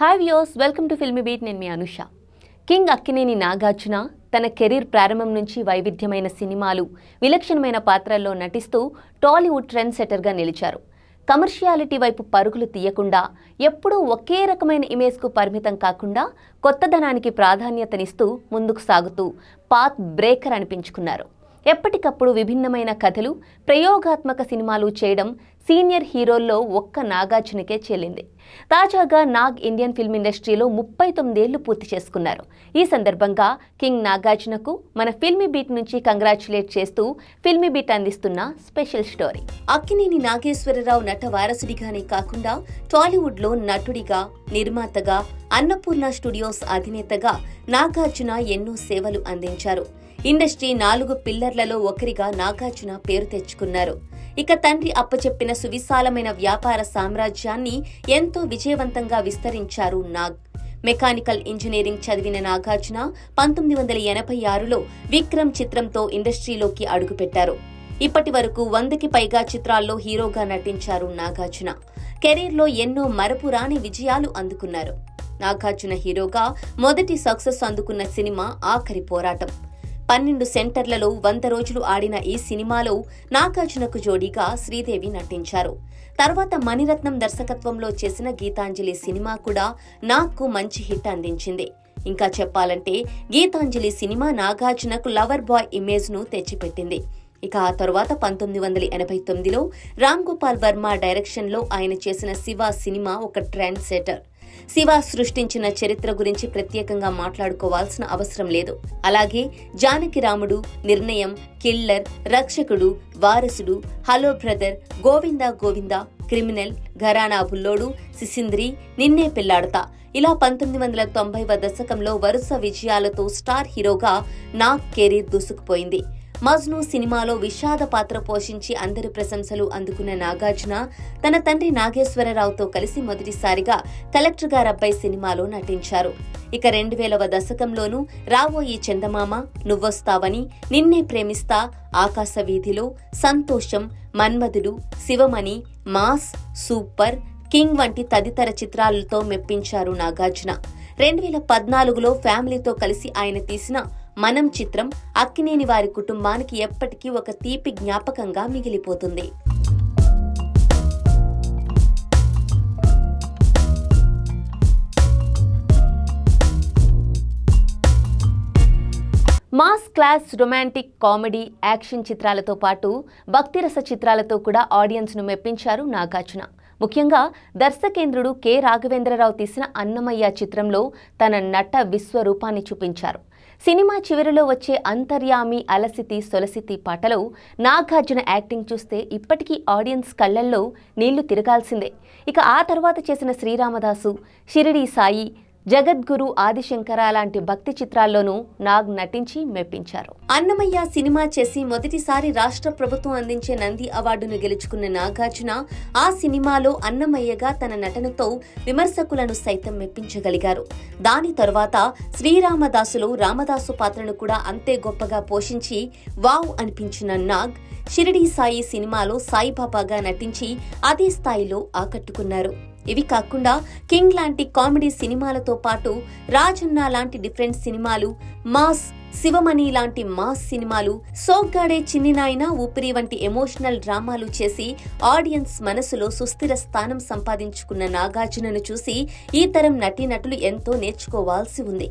Hi viewers welcome to filmy beat నేను మీ Anusha. King Akkineni Nagarjuna తన కెరీర్ ప్రారంభం నుంచి వైవిధ్యమైన సినిమాలు విలక్షణమైన పాత్రల్లో నటిస్తూ టాలీవుడ్ ట్రెండ్ సెటర్గా నిలిచారు. కమర్షియాలిటీ వైపు పరుగులు తీయకుండా ఎప్పుడూ ఒకే రకమైన ఇమేజ్కు పరిమితం కాకుండా కొత్తదనానికి ప్రాధాన్యతనిస్తూ ముందుకు సాగుతూ పాత్ బ్రేకర్ అనిపించుకున్నారు. ఎప్పటికప్పుడు విభిన్నమైన కథలు ప్రయోగాత్మక సినిమాలు చేయడం సీనియర్ హీరోల్లో ఒక్క నాగార్జునకే చెల్లింది. తాజాగా నాగ్ ఇండియన్ ఫిల్మ్ ఇండస్ట్రీలో ముప్పై తొమ్మిదేళ్ళు పూర్తి చేసుకున్నారు. ఈ సందర్భంగా కింగ్ నాగార్జునకు మన ఫిల్మీ బీట్ నుంచి కంగ్రాచులేట్ చేస్తూ ఫిల్మీ బీట్ అందిస్తున్న స్పెషల్ స్టోరీ. అక్కినేని నాగేశ్వరరావు నట వారసుడిగానే కాకుండా టాలీవుడ్లో నటుడిగా నిర్మాతగా అన్నపూర్ణ స్టూడియోస్ అధినేతగా నాగార్జున ఎన్నో సేవలు అందించారు. ఇండస్ట్రీ నాలుగు పిల్లర్లలో ఒకరిగా నాగార్జున పేరు తెచ్చుకున్నారు. ఇక తండ్రి అప్పచెప్పిన సువిశాలమైన వ్యాపార సామ్రాజ్యాన్ని ఎంతో విజయవంతంగా విస్తరించారు నాగ్. మెకానికల్ ఇంజనీరింగ్ చదివిన నాగార్జున పంతొమ్మిది వందల ఎనభై ఆరులో విక్రమ్ చిత్రంతో ఇండస్ట్రీలోకి అడుగుపెట్టారు. ఇప్పటి వరకు వందకి పైగా చిత్రాల్లో హీరోగా నటించారు నాగార్జున. కెరీర్లో ఎన్నో మరపురాని విజయాలు అందుకున్నారు. నాగార్జున హీరోగా మొదటి సక్సెస్ అందుకున్న సినిమా ఆఖరి పోరాటం. పన్నెండు సెంటర్లలో వంద రోజులు ఆడిన ఈ సినిమాలో నాగార్జునకు జోడీగా శ్రీదేవి నటించారు. తర్వాత మణిరత్నం దర్శకత్వంలో చేసిన గీతాంజలి సినిమా కూడా నాగ్కు మంచి హిట్ అందించింది. ఇంకా చెప్పాలంటే గీతాంజలి సినిమా నాగార్జునకు లవర్ బాయ్ ఇమేజ్ను తెచ్చిపెట్టింది. ఇక ఆ తర్వాత పంతొమ్మిది వందల ఎనభై తొమ్మిదిలో రామ్ గోపాల్ వర్మ డైరెక్షన్లో ఆయన చేసిన శివ సినిమా ఒక ట్రెండ్ సెటర్. శివ సృష్టించిన చరిత్ర గురించి ప్రత్యేకంగా మాట్లాడుకోవాల్సిన అవసరం లేదు. అలాగే జానకి రాముడు Nirnayam killer Rakshakudu Varasudu hello brother Govinda Govinda criminal Gharana Bullodu Sisindri Ninne Pelladata. ఇలా పంతొమ్మిది వందల తొంభైవ దశకంలో వరుస విజయాలతో స్టార్ హీరోగా నాగ్ కెరీర్ దూసుకుపోయింది. మజ్ను సినిమాలో విషాద పాత్ర పోషించి అందరి ప్రశంసలు అందుకున్న నాగార్జున తన తండ్రి నాగేశ్వరరావుతో కలిసి మొదటిసారిగా కలెక్టర్ గారబ్బాయి సినిమాలో నటించారు. ఇక రెండు వేలవ దశకంలోనూ రావోయి చందమామ నువ్వొస్తావని నిన్నే Premistha Akasa Veedhilo Santosham Manmadhudu Shivamani mass super king వంటి తదితర చిత్రాలతో మెప్పించారు నాగార్జున. రెండు వేల పద్నాలుగులో ఫ్యామిలీతో కలిసి ఆయన తీసిన మనం చిత్రం అక్కినేని వారి కుటుంబానికి ఎప్పటికీ ఒక తీపి జ్ఞాపకంగా మిగిలిపోతుంది. Mass class romantic comedy action చిత్రాలతో పాటు భక్తిరస చిత్రాలతో కూడా ఆడియన్స్ను మెప్పించారు నాగార్జున. ముఖ్యంగా దర్శకేంద్రుడు కె రాఘవేంద్రరావు తీసిన అన్నమయ్య చిత్రంలో తన నట విశ్వరూపాన్ని చూపించారు. సినిమా చివరిలో వచ్చే అంతర్యామి అలసితి సొలసితి పాటలో నాగార్జున యాక్టింగ్ చూస్తే ఇప్పటికీ ఆడియన్స్ కళ్ళల్లో నీళ్ళు తిరగాల్సిందే. ఇక ఆ తర్వాత చేసిన శ్రీరామదాసు షిరిడి సాయి జగద్గురు ఆదిశంకర లాంటి భక్తి చిత్రాల్లోనూ నాగ్ నటించి మెప్పించారు. అన్నమయ్య సినిమా చేసి మొదటిసారి రాష్ట్ర ప్రభుత్వం అందించే నంది అవార్డును గెలుచుకున్న నాగార్జున ఆ సినిమాలో అన్నమయ్యగా తన నటనతో విమర్శకులను సైతం మెప్పించగలిగారు. దాని తరువాత శ్రీరామదాసులో రామదాసు పాత్రను కూడా అంతే గొప్పగా పోషించి వావ్ అనిపించిన నాగ్ షిరిడి సాయి సినిమాలో సాయిబాబాగా నటించి అదే స్థాయిలో ఆకట్టుకున్నారు. ఇవి కాకుండా కింగ్ లాంటి కామెడీ సినిమాలతో పాటు రాజన్న లాంటి డిఫరెంట్ సినిమాలు మాస్ శివమణి లాంటి మాస్ సినిమాలు సోగ్గాడే చిన్నినాయన ఊపిరి వంటి ఎమోషనల్ డ్రామాలు చేసి ఆడియన్స్ మనసులో సుస్థిర స్థానం సంపాదించుకున్న నాగార్జునను చూసి ఈ తరం నటీనటులు ఎంతో నేర్చుకోవాల్సి ఉంది.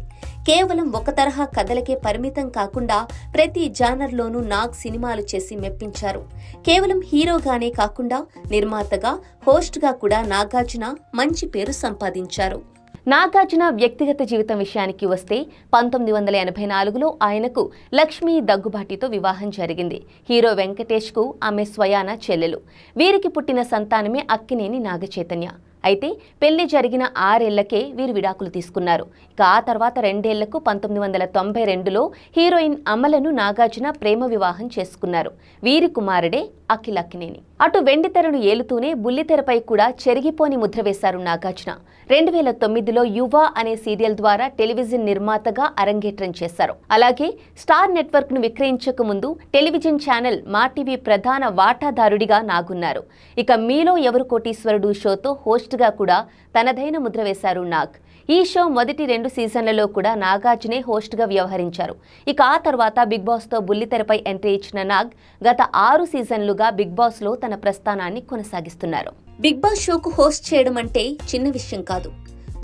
కేవలం ఒక తరహా కథలకే పరిమితం కాకుండా ప్రతి జానర్లోనూ నాగ్ సినిమాలు చేసి మెప్పించారు. కేవలం హీరోగానే కాకుండా నిర్మాతగా హోస్ట్గా కూడా నాగార్జున మంచి పేరు సంపాదించారు. నాగార్జున వ్యక్తిగత జీవితం విషయానికి వస్తే పంతొమ్మిది వందల ఎనభై నాలుగులో ఆయనకు లక్ష్మీ దగ్గుబాటితో వివాహం జరిగింది. హీరో వెంకటేష్కు ఆమె స్వయాన చెల్లెలు. వీరికి పుట్టిన సంతానమే అక్కినేని నాగచైతన్య. అయితే పెళ్ళి జరిగిన ఆరేళ్ళకే వీరు విడాకులు తీసుకున్నారు. ఇక ఆ తర్వాత రెండేళ్ళకు పంతొమ్మిది వందల తొంభై రెండులో హీరోయిన్ అమలను నాగార్జున ప్రేమ వివాహం చేసుకున్నారు. వీరి కుమారుడే అఖిల్ అక్కినేని అటు వెండితెరను ఏలుతూనే బుల్లితెరపై కూడా చెరిగిపోని ముద్ర వేశారు నాగార్జున. రెండు వేల తొమ్మిదిలో యువ అనే సీరియల్ ద్వారా టెలివిజన్ నిర్మాతగా అరంగేట్రం చేశారు. అలాగే స్టార్ నెట్వర్క్ను విక్రయించక ముందు టెలివిజన్ ఛానల్ మా టీవీ ప్రధాన వాటాదారుడిగా నాగున్నారు. ఇక మీలో ఎవరు కోటీశ్వరుడు షోతో హోస్ట్గా కూడా తనదైన ముద్ర వేశారు నాగ్. ఈ షో మొదటి రెండు సీజన్లలో కూడా నాగార్జునే హోస్ట్గా వ్యవహరించారు. ఇక ఆ తర్వాత బిగ్ బాస్తో బుల్లితెరపై ఎంట్రీ ఇచ్చిన నాగ్ గత ఆరు సీజన్లుగా బిగ్ బాస్లో తన తన ప్రస్థానాన్ని కొనసాగిస్తున్నారు. బిగ్ బాస్ షోకు హోస్ట్ చేయడం అంటే చిన్న విషయం కాదు.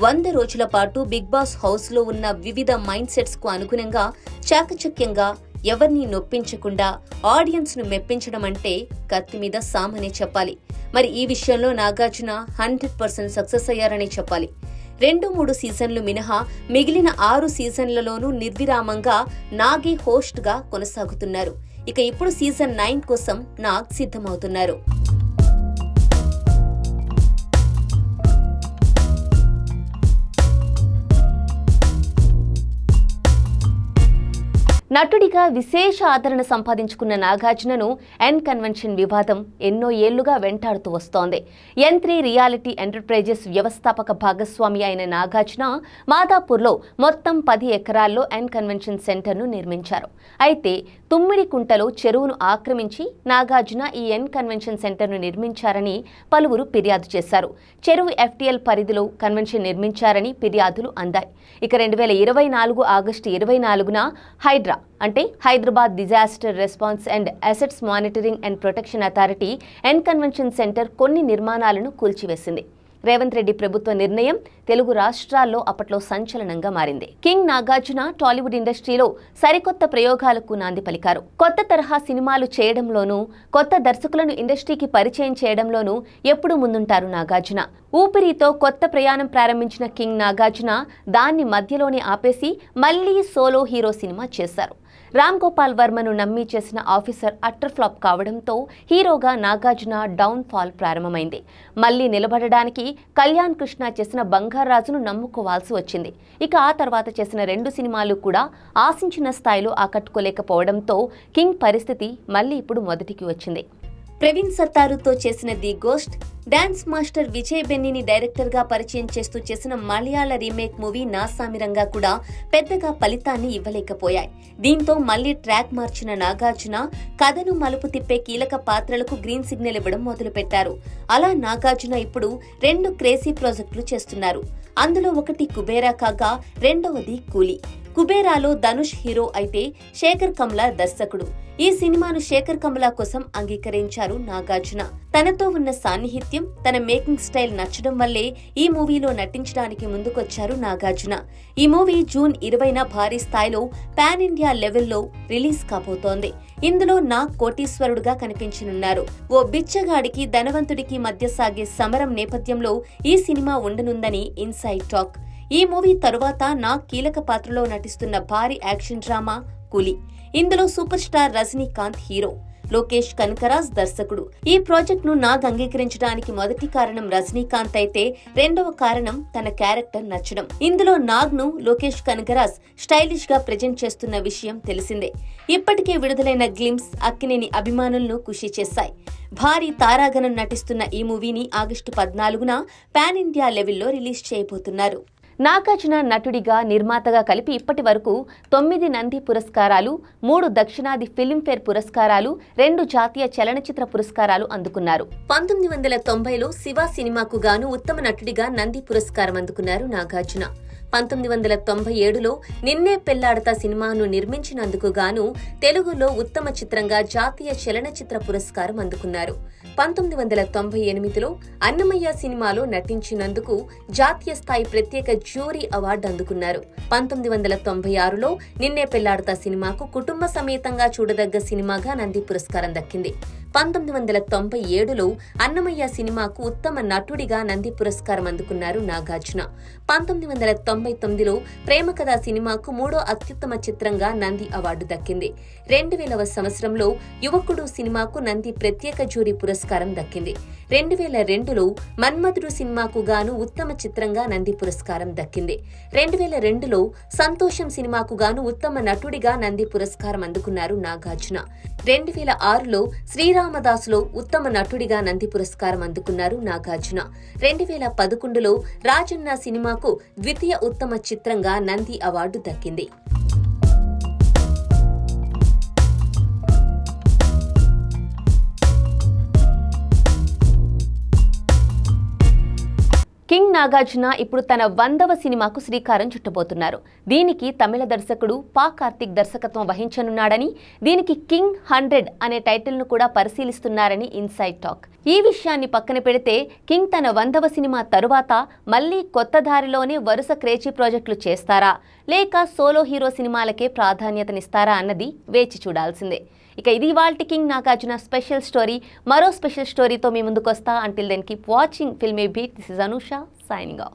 వంద రోజుల పాటు బిగ్ బాస్ హౌస్లో ఉన్న వివిధ మైండ్ సెట్స్కు అనుగుణంగా చాకచక్యంగా ఎవరిని నొప్పించకుండా ఆడియన్స్ను మెప్పించడం అంటే కత్తి మీద సామనే చెప్పాలి. మరి ఈ విషయంలో నాగార్జున హండ్రెడ్ పర్సెంట్ సక్సెస్ అయ్యారనే చెప్పాలి. రెండు మూడు సీజన్లు మినహా మిగిలిన ఆరు సీజన్లలోనూ నిర్విరామంగా నాగే హోస్ట్గా కొనసాగుతున్నారు. ఇక ఇప్పుడు సీజన్ నైన్ కోసం నాగ్ సిద్ధమవుతున్నారు. నటుడిగా విశేష ఆదరణ సంపాదించుకున్న నాగార్జునను ఎన్ కన్వెన్షన్ వివాదం ఎన్నో ఏళ్ళుగా వెంటాడుతూ వస్తోంది. ఎన్ త్రీ రియాలిటీ ఎంటర్ప్రైజెస్ వ్యవస్థాపక భాగస్వామి అయిన నాగార్జున మాదాపూర్లో మొత్తం పది ఎకరాల్లో ఎన్ కన్వెన్షన్ సెంటర్ను నిర్మించారు. అయితే తుమ్మిడి కుంటలో చెరువును ఆక్రమించి నాగార్జున ఈ ఎన్ కన్వెన్షన్ సెంటర్ను నిర్మించారని పలువురు ఫిర్యాదు చేశారు. చెరువు ఎఫ్టీఎల్ పరిధిలో కన్వెన్షన్ నిర్మించారని ఫిర్యాదులు అందాయి. ఇక రెండు వేల ఇరవై నాలుగు ఆగస్టు ఇరవై నాలుగున హైడ్రా అంటే Hyderabad disaster response and assets monitoring and protection authority N convention centre కొన్ని నిర్మాణాలను కూల్చివేసింది. రేవంత్ రెడ్డి ప్రభుత్వ నిర్ణయం తెలుగు రాష్ట్రాల్లో అప్పట్లో సంచలనంగా మారింది. కింగ్ నాగార్జున టాలీవుడ్ ఇండస్ట్రీలో సరికొత్త ప్రయోగాలకు నాంది పలికారు. కొత్త తరహా సినిమాలు చేయడంలోనూ కొత్త దర్శకులను ఇండస్ట్రీకి పరిచయం చేయడంలోనూ ఎప్పుడూ ముందుంటారు నాగార్జున. ఊపిరితో కొత్త ప్రయాణం ప్రారంభించిన కింగ్ నాగార్జున దాన్ని మధ్యలోనే ఆపేసి మళ్ళీ సోలో హీరో సినిమా చేశారు. రామ్ గోపాల్ వర్మను నమ్మి చేసిన ఆఫీసర్ అట్టర్ ఫ్లాప్ కావడంతో హీరోగా నాగార్జున డౌన్ ఫాల్ ప్రారంభమైంది. మళ్ళీ నిలబడడానికి కళ్యాణ్ కృష్ణ చేసిన బంగారాజును నమ్ముకోవాల్సి వచ్చింది. ఇక ఆ తర్వాత చేసిన రెండు సినిమాలు కూడా ఆశించిన స్థాయిలో ఆకట్టుకోలేకపోవడంతో కింగ్ పరిస్థితి మళ్ళీ ఇప్పుడు మొదటికి వచ్చింది. ప్రవీణ్ సత్తారుతో చేసిన the ghost dance master Vijay బెన్నీని డైరెక్టర్గా పరిచయం చేస్తూ చేసిన మలయాళ రీమేక్ మూవీ నాసామిరంగా కూడా పెద్దగా ఫలితాన్ని ఇవ్వలేకపోయాయి. దీంతో మళ్ళీ ట్రాక్ మార్చిన నాగార్జున కథను మలుపు తిప్పే కీలక పాత్రలకు గ్రీన్ సిగ్నల్ ఇవ్వడం మొదలుపెట్టారు. అలా నాగార్జున ఇప్పుడు రెండు క్రేజీ ప్రాజెక్టులు చేస్తున్నారు. అందులో ఒకటి కుబేరా కాగా రెండవది కూలీ. కుబేరాలో ధనుష్ హీరో అయితే శేఖర్ కమ్లా దర్శకుడు. ఈ సినిమాను శేఖర్ కమలా కోసం అంగీకరించారు నాగార్జున. తనతో ఉన్న సాన్నిహిత్యం తన మేకింగ్ స్టైల్ నచ్చడం వల్లే ఈ మూవీలో నటించడానికి ముందుకొచ్చారు నాగార్జున. ఈ మూవీ జూన్ ఇరవైన భారీ స్థాయిలో పాన్ ఇండియా లెవెల్లో రిలీజ్ కాబోతోంది. ఇందులో నాగ్ కోటీశ్వరుడుగా కనిపించనున్నారు. ఓ బిచ్చగాడికి ధనవంతుడికి మధ్య సాగే సమరం నేపథ్యంలో ఈ సినిమా ఉండనుందని ఇన్సైడ్ టాక్. ఈ మూవీ తరువాత నాగ్ కీలక పాత్రలో నటిస్తున్న భారీ యాక్షన్ డ్రామా కూలి. ఇందులో super star Rajinikanth hero Lokesh Kanagaraj దర్శకుడు. ఈ ప్రాజెక్ట్ను నాగ్ అంగీకరించడానికి మొదటి కారణం రజనీకాంత్ అయితే రెండవ కారణం తన క్యారెక్టర్ నచ్చడం. ఇందులో నాగ్ను లోకేష్ కనకరాజ్ స్టైలిష్గా ప్రజెంట్ చేస్తున్న విషయం తెలిసిందే. ఇప్పటికే విడుదలైన గ్లిమ్స్ అక్కినేని అభిమానులను ఖుషి చేశాయి. భారీ తారాగణం నటిస్తున్న ఈ మూవీని ఆగస్టు పద్నాలుగున పాన్ ఇండియా లెవెల్లో రిలీజ్ చేయబోతున్నారు. నాగార్జున నటుడిగా నిర్మాతగా కలిపి ఇప్పటి వరకు తొమ్మిది నంది పురస్కారాలు మూడు దక్షిణాది ఫిలింఫేర్ పురస్కారాలు రెండు జాతీయ చలనచిత్ర పురస్కారాలు అందుకున్నారు. పంతొమ్మిది వందల తొంభైలో శివ సినిమాకు గాను ఉత్తమ నటుడిగా నంది పురస్కారం అందుకున్నారు నాగార్జున. పంతొమ్మిది వందల తొంభై ఏడులో నిన్నే పెళ్ళాడతా సినిమాను నిర్మించినందుకు గాను తెలుగులో ఉత్తమ చిత్రంగా జాతీయ చలనచిత్ర పురస్కారం అందుకున్నారు. పంతొమ్మిది వందల తొంభై ఎనిమిదిలో అన్నమయ్య సినిమాలో నటించినందుకు జాతీయ స్థాయి ప్రత్యేక జ్యూరీ అవార్డు అందుకున్నారు. పంతొమ్మిది వందల తొంభై ఆరులో నిన్నే పెళ్ళాడతా సినిమాకు కుటుంబ సమేతంగా చూడదగ్గ సినిమాగా నంది పురస్కారం దక్కింది. పంతొమ్మిది వందల తొంభై ఏడులో అన్నమయ్య సినిమాకు ఉత్తమ నటుడిగా నంది పురస్కారం అందుకున్నారు నాగార్జున. పంతొమ్మిది వందల తొంభై తొమ్మిదిలో ప్రేమ కథ సినిమాకు మూడో అత్యుత్తమ చిత్రంగా నంది అవార్డు దక్కింది. రెండు వేలవ సంవత్సరంలో యువకుడు సినిమాకు నంది ప్రత్యేక జ్యూరీ పురస్కారం దక్కింది. రెండు వేల రెండులో మన్మధుడు సినిమాకు గాను ఉత్తమ చిత్రంగా నంది పురస్కారం దక్కింది. రెండు వేల రెండులో సంతోషం సినిమాకు గాను ఉత్తమ నటుడిగా నంది పురస్కారం అందుకున్నారు నాగార్జున. రెండు వేల ఆరులో శ్రీరామ్ శ్రీరామదాసులో ఉత్తమ నటుడిగా నంది పురస్కారం అందుకున్నారు నాగార్జున. రెండు వేల పదకొండులో రాజన్న సినిమాకు ద్వితీయ ఉత్తమ చిత్రంగా నంది అవార్డు దక్కింది. నాగార్జున ఇప్పుడు తన వందవ సినిమాకు శ్రీకారం చుట్టబోతున్నారు. దీనికి తమిళ దర్శకుడు పా కార్తిక్ దర్శకత్వం వహించనున్నాడని దీనికి కింగ్ హండ్రెడ్ అనే టైటిల్ను కూడా పరిశీలిస్తున్నారని ఇన్సైడ్ టాక్. ఈ విషయాన్ని పక్కన పెడితే కింగ్ తన వందవ సినిమా తరువాత మళ్ళీ కొత్త దారిలోనే వరుస క్రేజీ ప్రాజెక్టులు చేస్తారా లేక సోలో హీరో సినిమాలకే ప్రాధాన్యతనిస్తారా అన్నది వేచి చూడాల్సిందే. ఇక ఇది వాళ్ళ కింగ్ నాగార్జున స్పెషల్ స్టోరీ. మరో స్పెషల్ స్టోరీతో మీ ముందుకు వస్తా until then keep watching filmy beat this is Anusha signing off